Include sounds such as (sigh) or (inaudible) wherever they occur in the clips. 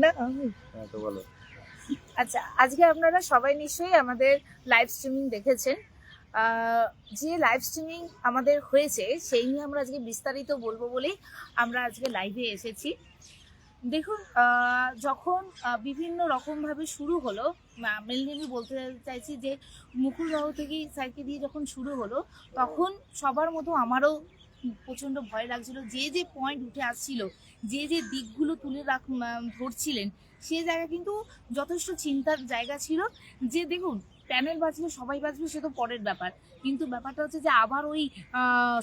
না হ্যাঁ তো বলো। আচ্ছা আজকে আপনারা সবাই নিশ্চয়ই আমাদের লাইভ স্ট্রিমিং দেখেছেন। যে লাইভ স্ট্রিমিং আমাদের হয়েছে সেই নিয়ে আমরা আজকে বিস্তারিত বলব বলেই আমরা আজকে লাইভে এসেছি। দেখুন যখন বিভিন্ন রকমভাবে শুরু হলো মেনলি আমি বলতে চাইছি যে মুকুল রাও থেকেই স্যারকে দিয়ে যখন শুরু হলো তখন সবার মতো আমারও প্রচণ্ড ভয় লাগছিল। যে যে পয়েন্ট উঠে আসছিল, যে যে দিকগুলো তুলে রাখ ধরছিলেন, সে জায়গা কিন্তু যথেষ্ট চিন্তার জায়গা ছিল। যে দেখুন, প্যানেল বাঁচবে সবাই বাঁচবে সে তো পরের ব্যাপার। কিন্তু ব্যাপারটা হচ্ছে যে আবার ওই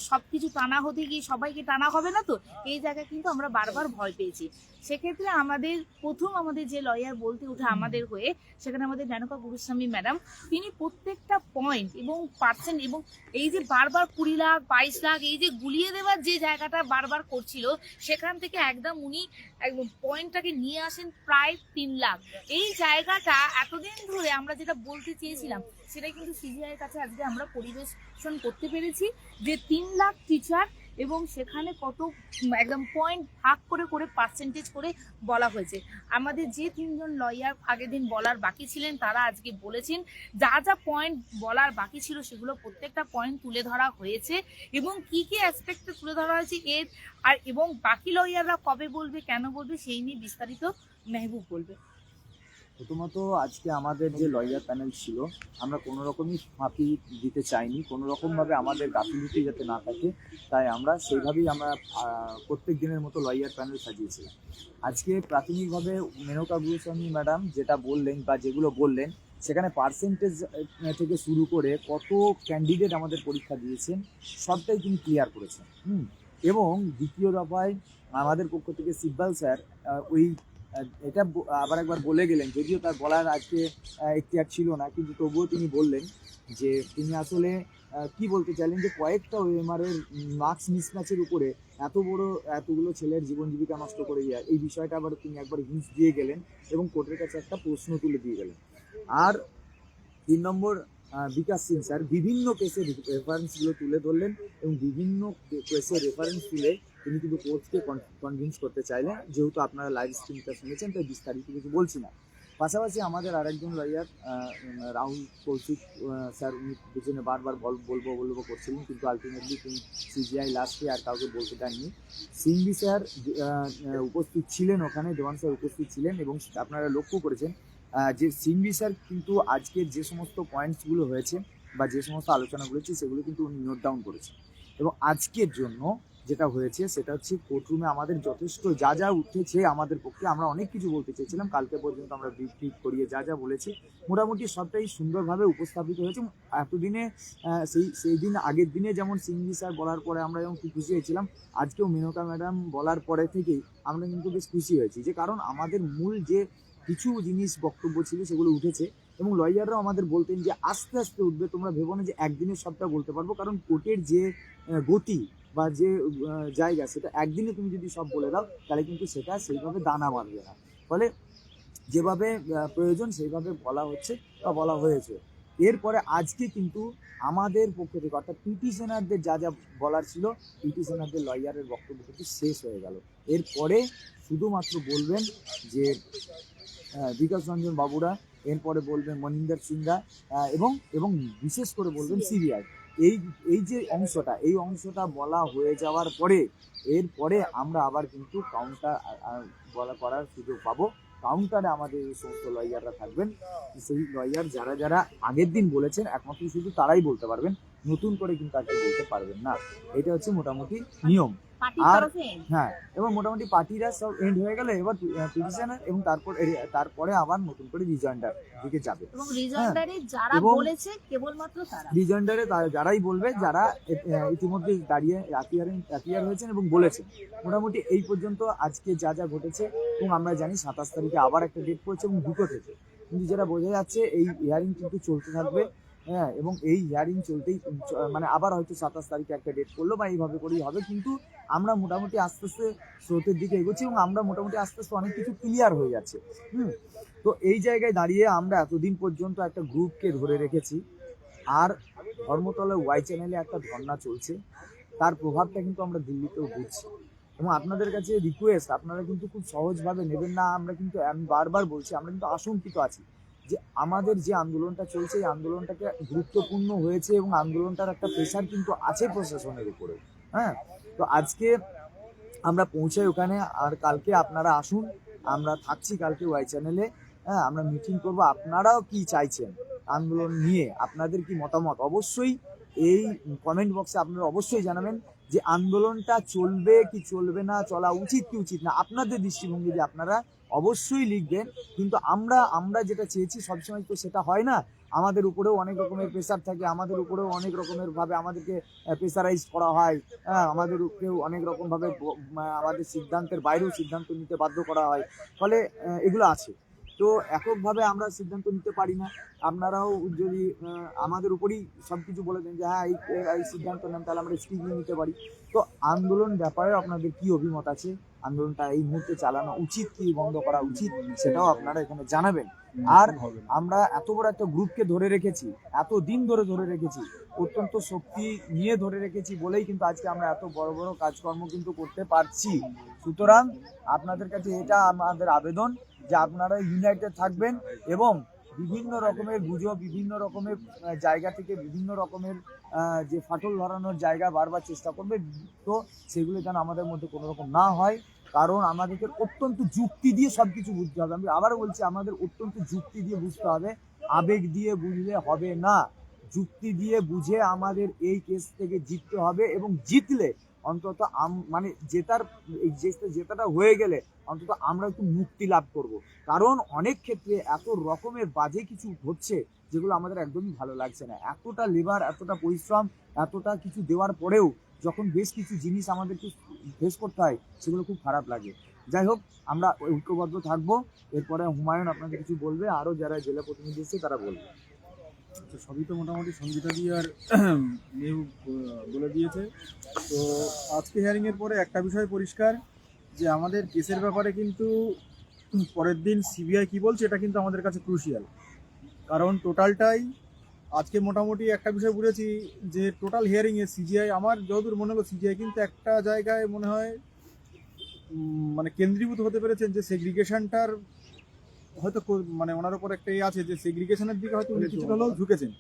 সব কিছু টানা হতে গিয়ে সবাইকে টানা হবে না তো? এই জায়গায় কিন্তু আমরা বারবার ভয় পেয়েছি। সেক্ষেত্রে আমাদের প্রথম আমাদের যে লয়ার বলতে উঠে আমাদের হয়ে সেখানে আমাদের মেনকা গুরুস্বামী ম্যাডাম তিনি প্রত্যেকটা পয়েন্ট এবং পার্সেন্ট এবং এই যে বারবার কুড়ি লাখ বাইশ লাখ এই যে গুলিয়ে দেওয়ার যে জায়গাটা বারবার করছিল সেখান থেকে একদম উনি একদম পয়েন্টটাকে নিয়ে আসেন প্রায় তিন লাখ। এই জায়গাটা এতদিন ধরে আমরা যেটা বলতে চেয়েছিলাম সেটা কিন্তু সিজিআই এর কাছে আজকে আমরা পরিবেশন করতে পেরেছি যে তিন লাখ টিচার এবং সেখানে কত, একদম পয়েন্ট ভাগ করে করে পার্সেন্টেজ করে বলা হয়েছে। আমাদের যে তিনজন লয়ার আগের দিন বলার বাকি ছিলেন, তারা আজকে বলেছেন, যা যা পয়েন্ট বলার বাকি ছিল, সেগুলো প্রত্যেকটা পয়েন্ট তুলে ধরা হয়েছে এবং কি কি অ্যাসপেক্টে তুলে ধরা হয়েছে, এর আর এবং বাকি লয়াররা কবে বলবে, কেন বলবে, সেই নিয়ে বিস্তারিত মেহবুব বলবে। প্রথমত আজকে আমাদের যে লয়ার প্যানেল ছিল, আমরা কোনো রকমই ফাঁপি দিতে চাইনি, কোনো রকমভাবে আমাদের গাফিলতি যাতে না থাকে, তাই আমরা সেইভাবেই আমরা প্রত্যেক দিনের মতো লয়ার প্যানেল সাজিয়েছিলাম। আজকে প্রাথমিকভাবে মেনকা গুরুস্বামী ম্যাডাম যেটা বললেন বা যেগুলো বললেন, সেখানে পার্সেন্টেজ থেকে শুরু করে কত ক্যান্ডিডেট আমাদের পরীক্ষা দিয়েছেন, সবটাই তিনি ক্লিয়ার করেছেন, হুম। এবং দ্বিতীয় দফায় আমাদের পক্ষ থেকে সিব্বাল স্যার ওই এটা আবার একবার বলে গেলেন, যদিও তার বলার আজকে এখতিয়ার ছিল না, কিন্তু তবুও তিনি বললেন যে তিনি আসলে কি বলতে চাইলেন যে কয়েকটা ওএমআর এর মার্কস মিসম্যাচের উপরে এত বড়, এতগুলো ছেলের জীবন জীবিকা নষ্ট করে দেওয়া এই বিষয়টা আবার তিনি একবার হিন্স দিয়ে গেলেন এবং কোর্টের কাছে একটা প্রশ্ন তুলে দিয়ে গেলেন। আর তিন নম্বর বিকাশ সিং স্যার বিভিন্ন কেসের রেফারেন্সগুলো তুলে ধরলেন এবং বিভিন্ন কেসের রেফারেন্স তুলে তিনি কিন্তু কোর্টকে কনভিন্স করতে চাইলেন। যেহেতু আপনারা লাইভ স্ট্রিমটা শুনেছেন, তাই বিস্তারিত কিছু বলছি না। পাশাপাশি আমাদের আরেকজন লয়ার রাহুল কৌশিক স্যার, উনি পিছনে বারবার বল- বলব বলব করছিলেন, কিন্তু আলটিমেটলি তিনি সিজিআই লাস্টে আর কাউকে বলতে দেননি। সিংভি স্যার উপস্থিত ছিলেন ওখানে, দেওয়ান স্যার উপস্থিত ছিলেন এবং আপনারা লক্ষ্য করেছেন যে সিংভি স্যার কিন্তু আজকের যে সমস্ত পয়েন্টসগুলো হয়েছে বা যে সমস্ত আলোচনাগুলো হচ্ছে, সেগুলো কিন্তু উনি নোট ডাউন করেছেন। এবং আজকের জন্য যেটা হয়েছে, সেটা হচ্ছে কোর্টরুমে আমাদের যথেষ্ট যা যা উঠেছে আমাদের পক্ষে, আমরা অনেক কিছু বলতে চেয়েছিলাম। কালকে পর্যন্ত আমরা ট্রিট করিয়ে যা যা বলেছি, মোটামুটি সবটাই সুন্দরভাবে উপস্থাপিত হয়েছে। এতদিনে সেই সেই দিন আগের দিনে যেমন সিংভি স্যার বলার পরে আমরা যেমন খুব খুশি হয়েছিলাম, আজকেও মেনকা ম্যাডাম বলার পরে থেকেই আমরা কিন্তু বেশ খুশি হয়েছি। যে কারণ আমাদের মূল যে কিছু জিনিস বক্তব্য ছিল, সেগুলো উঠেছে এবং লয়াররাও আমাদের বলতেন যে, আস্তে আস্তে উঠবে, তোমরা ভেবো না যে একদিনে সবটা বলতে পারব। কারণ কোর্টের যে গতি বা যে জায়গা, সেটা একদিনে তুমি যদি সব বলে দাও, তাহলে কিন্তু সেটা সেইভাবে দানা বাঁধবে না। ফলে যেভাবে প্রয়োজন সেইভাবে বলা হচ্ছে বা বলা হয়েছে। এরপরে আজকে কিন্তু আমাদের পক্ষ থেকে অর্থাৎ পিটিশনারদের যা যা বলার ছিল পিটিশনারদের লয়ারের বক্তব্য কিন্তু শেষ হয়ে গেল। এরপরে শুধুমাত্র বলবেন যে বিকাশ রঞ্জন বাবুরা এরপরে বলবেন মনিন্দর সিংরা এবং এবং বিশেষ করে বলবেন সিবিআই। এই এই যে অংশটা এই অংশটা বলা হয়ে যাওয়ার পরে এরপরে আমরা আবার কিন্তু কাউন্টার বলা করার সুযোগ পাবো। কাউন্টারে আমাদের এই সমস্ত লয়াররা থাকবেন। সেই লয়ার যারা যারা আগের দিন বলেছেন, একমাত্র শুধু তারাই বলতে পারবেন। নতুন করে কিন্তু আর বলতে পারবেন না। এটা হচ্ছে মোটামুটি নিয়ম। আর- হ্যাঁ এবং মোটামুটি পার্টিরা সব এন্ড হয়ে গেল এবার পিটিশনার এবং তারপর তারপরে আবার নতুন করে রিজয়েন্ডার দিকে যাবে। এবং রিজয়েন্ডারে যারা বলেছে কেবলমাত্র তারা। রিজয়েন্ডারে যারাই বলবে যারা ইতিমধ্যে দাঁড়িয়ে অ্যাপিয়ারিং অ্যাপিয়ার হয়েছেন এবং বলেছেন। মোটামুটি এই পর্যন্ত আজকে যা যা ঘটেছে এবং আমরা জানি সাতাশ তারিখে আবার একটা ডেট পড়েছে এবং দুটো থেকে। কিন্তু যেটা বোঝা যাচ্ছে এই হিয়ারিং কিন্তু চলতে থাকবে। হ্যাঁ এবং এই হিয়ারিং চলতেই মানে আবার হয়তো সাতাশ তারিখে একটা ডেট করল বা এইভাবে করেই হবে কিন্তু আমরা মোটামুটি আস্তে আস্তে স্রোতের দিকে এগোচ্ছি এবং আমরা মোটামুটি আস্তে আস্তে অনেক কিছু ক্লিয়ার হয়ে যাচ্ছে। হুম? তো এই জায়গায় দাঁড়িয়ে আমরা এতদিন পর্যন্ত একটা গ্রুপকে ধরে রেখেছি। আর ধর্মতলায় ওয়াই চ্যানেলে একটা ধর্না চলছে। তার প্রভাবটা কিন্তু আমরা দিল্লিতেও বুঝছি। এবং আপনাদের কাছে রিকোয়েস্ট আপনারা কিন্তু খুব সহজভাবে নেবেন না। আমরা কিন্তু আমি বারবার বলছি, আমরা কিন্তু আশঙ্কিত আছি যে আমাদের যে আন্দোলনটা চলছে, এই আন্দোলনটাকে গুরুত্বপূর্ণ হয়েছে এবং আন্দোলনটার একটা প্রেশার কিন্তু আছে প্রশাসনের উপরে। হ্যাঁ? তো আজকে আমরা পৌঁছাই ওখানে, আর কালকে আপনারা আসুন, আমরা থাকছি কালকে ওয়াই চ্যানেলে হ্যাঁ আমরা মিটিং করব। আপনারাও কি চাইছেন আন্দোলন নিয়ে? আপনাদের কি মতামত? অবশ্যই এই কমেন্ট বক্সে আপনারা অবশ্যই জানাবেন যে আন্দোলনটা চলবে কি চলবে না, চলা উচিত কি উচিত না। আপনাদের দৃষ্টিভঙ্গি যে আপনারা অবশ্যই লিখবেন, কিন্তু আমরা আমরা যেটা চেয়েছি সবসময় তো সেটা হয় না। আমাদের উপরেও অনেক রকমের প্রেশার থাকে, আমাদের উপরেও অনেক রকমের ভাবে আমাদেরকে প্রেশারাইজ করা হয়। হ্যাঁ আমাদের উপরেও অনেক রকম ভাবে ব- মা- আমাদের সিদ্ধান্তের বাইরেও সিদ্ধান্ত নিতে বাধ্য করা হয়। ফলে এগুলো আছে। তো এককভাবে আমরা সিদ্ধান্ত নিতে পারি না। আপনারাও যদি আমাদের উপরেই সব কিছু বলে দেন যে হ্যাঁ এই এই সিদ্ধান্ত নেন, তাহলে আমরা স্পিকিং নিতে পারি। তো আন্দোলন ব্যাপারে আপনাদের কি অভিমত আছে? আন্দোলনটা এই মুহূর্তে চালানো উচিত কি, বন্ধ করা উচিত, সেটাও আপনারা এখানে জানাবেন। আর আমরা এত বড় একটা গ্রুপকে ধরে রেখেছি, এত দিন ধরে ধরে রেখেছি, অত্যন্ত শক্তি নিয়ে ধরে রেখেছি বলেই কিন্তু আজকে আমরা এত বড় বড় কাজকর্ম কিন্তু করতে পারছি। সুতরাং আপনাদের কাছে এটা আমাদের আবেদন যে আপনারা ইউনাইটেড থাকবেন এবং বিভিন্ন রকমের গুজব, বিভিন্ন রকমের জায়গা থেকে বিভিন্ন রকমের যে ফাটল ধরানোর জায়গা বারবার চেষ্টা করবে তো সেগুলো যেন আমাদের মধ্যে কোনো রকম না হয়। কারণ আমাদেরকে অত্যন্ত যুক্তি দিয়ে সব কিছু বুঝতে হবে। আমি আবার বলছি, আমাদের অত্যন্ত যুক্তি দিয়ে বুঝতে হবে। আবেগ দিয়ে বুঝলে হবে না। যুক্তি দিয়ে বুঝে আমাদের এই কেস থেকে জিততে হবে এবং জিতলে অন্তত মানে জেতার, এই জেতাটা হয়ে গেলে অন্তত আমরা একটু মুক্তি লাভ করব। কারণ অনেক ক্ষেত্রে এত রকমের বাজে কিছু হচ্ছে যেগুলো আমাদের একদমই ভালো লাগছে না। এতটা লেবার এতটা পরিশ্রম, এতটা কিছু দেওয়ার পরেও যখন বেশ কিছু জিনিস আমাদেরকে ফেস করতে হয়, সেগুলো খুব খারাপ লাগে। যাই হোক, আমরা ঐক্যবদ্ধ থাকব। এরপরে হুমায়ুন আপনাকে কিছু বলবে, আরও যারা জেলা প্রতিনিধি এসছে তারা বলবে। তো সবই তো মোটামুটি সঙ্গীতা দিয়ে আর মেহু বলে দিয়েছে। তো আজকে হিয়ারিং এর পরে একটা বিষয় পরিষ্কার, যে আমাদের কেসের ব্যাপারে কিন্তু পরের দিন সিবিআই কি বলছে এটা কিন্তু আমাদের কাছে ক্রুশিয়াল কারণ টোটালটাই আজকে মোটামুটি একটা বিষয় বুঝেছি, যে টোটাল হিয়ারিংয়ে সিজিআই আমার যতদূর মনে হলো সিজিআই কিন্তু একটা জায়গায় মনে হয় মানে কেন্দ্রীভূত হতে পেরেছেন যে সেগ্রিগেশনটার হয়তো কো- মানে ওনার উপর একটা ইয়ে আছে যে সেগ্রিগেশনের দিকে হয়তো উনি কিছুটা হলেও ঝুঁকেছেন।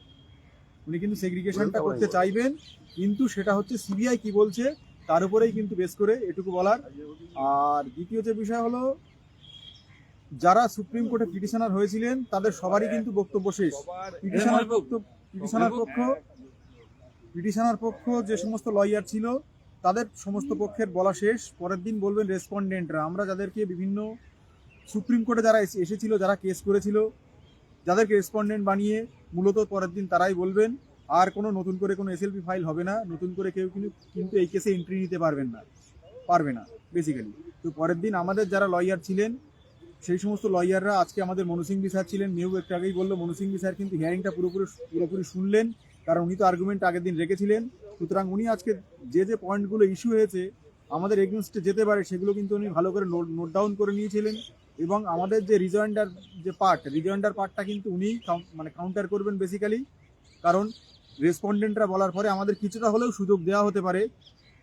উনি কিন্তু সেগ্রিগেশনটা করতে চাইবেন কিন্তু সেটা হচ্ছে সিবিআই কি বলছে তার উপরেই কিন্তু বেশ করে এটুকু বলার। আর দ্বিতীয় যে বিষয় হলো যারা সুপ্রিম কোর্টে পিটিশনার হয়েছিলেন তাদের সবারই কিন্তু বক্তব্য শেষ। পিটিশনার পিটিশনার পক্ষ পিটিশনার পক্ষ যে সমস্ত লয়ার ছিল তাদের সমস্ত পক্ষের বলা শেষ। পরের দিন বলবেন রেসপন্ডেন্টরা আমরা যাদেরকে বিভিন্ন সুপ্রিম কোর্টে যারা এসে- এসেছিল, যারা কেস করেছিল, যাদেরকে রেসপন্ডেন্ট বানিয়ে মূলত পরের দিন তারাই বলবেন, আর কোনো নতুন করে কোনো এসএলপি ফাইল হবে না, নতুন করে কেউ কিন্তু কিন্তু এই কেসে এন্ট্রি নিতে পারবেন না, পারবে না বেসিক্যালি তো পরের দিন আমাদের যারা লয়ার ছিলেন, সেই সমস্ত লয়াররা আজকে আমাদের মনু সিং স্যার ছিলেন মেহু একটু আগেই বলল, মনু সিং স্যার কিন্তু হিয়ারিংটা পুরোপুরি পুরোপুরি শুনলেন, কারণ উনি তো আর্গুমেন্ট আগের দিন রেখেছিলেন। সুতরাং উনি আজকে যে যে পয়েন্টগুলো ইস্যু হয়েছে, আমাদের এগেনস্টে যেতে পারে, সেগুলো কিন্তু উনি ভালো করে নোট ডাউন করে নিয়েছিলেন। এবং আমাদের যে রিজয়েন্ডার যে পার্ট রিজয়েন্ডার পার্টটা কিন্তু উনি মানে কাউন্টার করবেন বেসিক্যালি কারণ রেসপন্ডেন্টরা বলার পরে আমাদের কিছুটা হলেও সুযোগ দেওয়া হতে পারে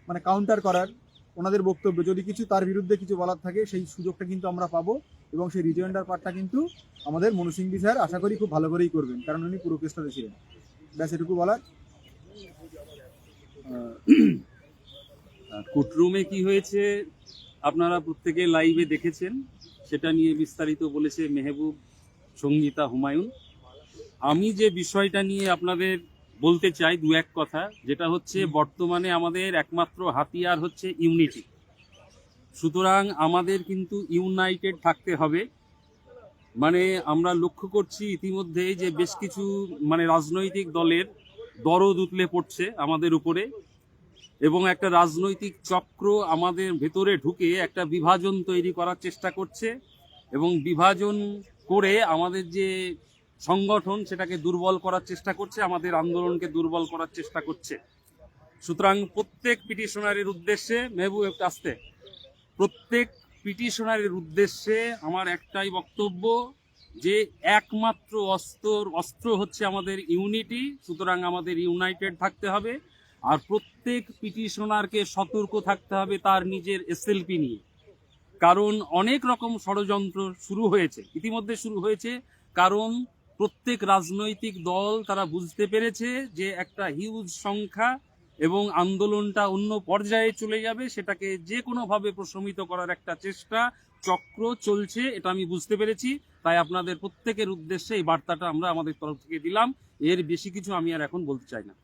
মানে কাউন্টার করার ওনাদের বক্তব্য। যদি কিছু তার বিরুদ্ধে কিছু বলার থাকে, সেই সুযোগটা কিন্তু আমরা পাবো এবং সেই রিজয়েন্ডার পার্টটা কিন্তু আমাদের মনু সিংবি স্যার আশা করি খুব ভালো করেই করবেন, কারণ উনি পুরো কেসটাতে ছিলেন। ব্যাস, এটুকু বলার। কোর্টরুমে (clears throat) কি হয়েছে আপনারা প্রত্যেকে লাইভে দেখেছেন? সেটা নিয়ে বিস্তারিত বলেছে মেহবুব সঙ্গীতা হুমায়ুন। আমি যে বিষয়টা নিয়ে আপনাদের বলতে চাই দু এক কথা, যেটা হচ্ছে বর্তমানে আমাদের একমাত্র হাতিয়ার হচ্ছে ইউনিটি। সুতরাং আমাদের কিন্তু ইউনাইটেড থাকতে হবে। মানে আমরা লক্ষ্য করছি ইতিমধ্যে যে বেশ কিছু মানে রাজনৈতিক দলের দরদ উতলে পড়ছে আমাদের উপরে। এবং একটা রাজনৈতিক চক্র আমাদের ভেতরে ঢুকে একটা বিভাজন তৈরি করার চেষ্টা করছে এবং বিভাজন করে আমাদের যে সংগঠন সেটাকে দুর্বল করার চেষ্টা করছে, আমাদের আন্দোলনকে দুর্বল করার চেষ্টা করছে। সুতরাং প্রত্যেক পিটিশনারের উদ্দেশ্যে, মেহবুব একটু আসতে, প্রত্যেক পিটিশনারের উদ্দেশ্যে আমার একটাই বক্তব্য যে একমাত্র অস্ত্র অস্ত্র হচ্ছে আমাদের ইউনিটি, সুতরাং আমাদের ইউনাইটেড থাকতে হবে। আর প্রত্যেক পিটিশনারকে সতর্ক থাকতে হবে তার নিজের এসএলপি নিয়ে। কারণ অনেক রকম ষড়যন্ত্র শুরু হয়েছে। ইতিমধ্যে শুরু হয়েছে, কারণ প্রত্যেক রাজনৈতিক দল তারা বুঝতে পেরেছে যে একটা হিউজ সংখ্যা এবং আন্দোলনটা অন্য পর্যায়ে চলে যাবে, সেটাকে যে কোনোভাবে প্রশমিত করার একটা চেষ্টা, চক্র চলছে, এটা আমি বুঝতে পেরেছি। তাই আপনাদের প্রত্যেকের উদ্দেশ্যে এই বার্তাটা আমরা আমাদের তরফ থেকে দিলাম। এর বেশি কিছু আমি আর এখন বলতে চাই না।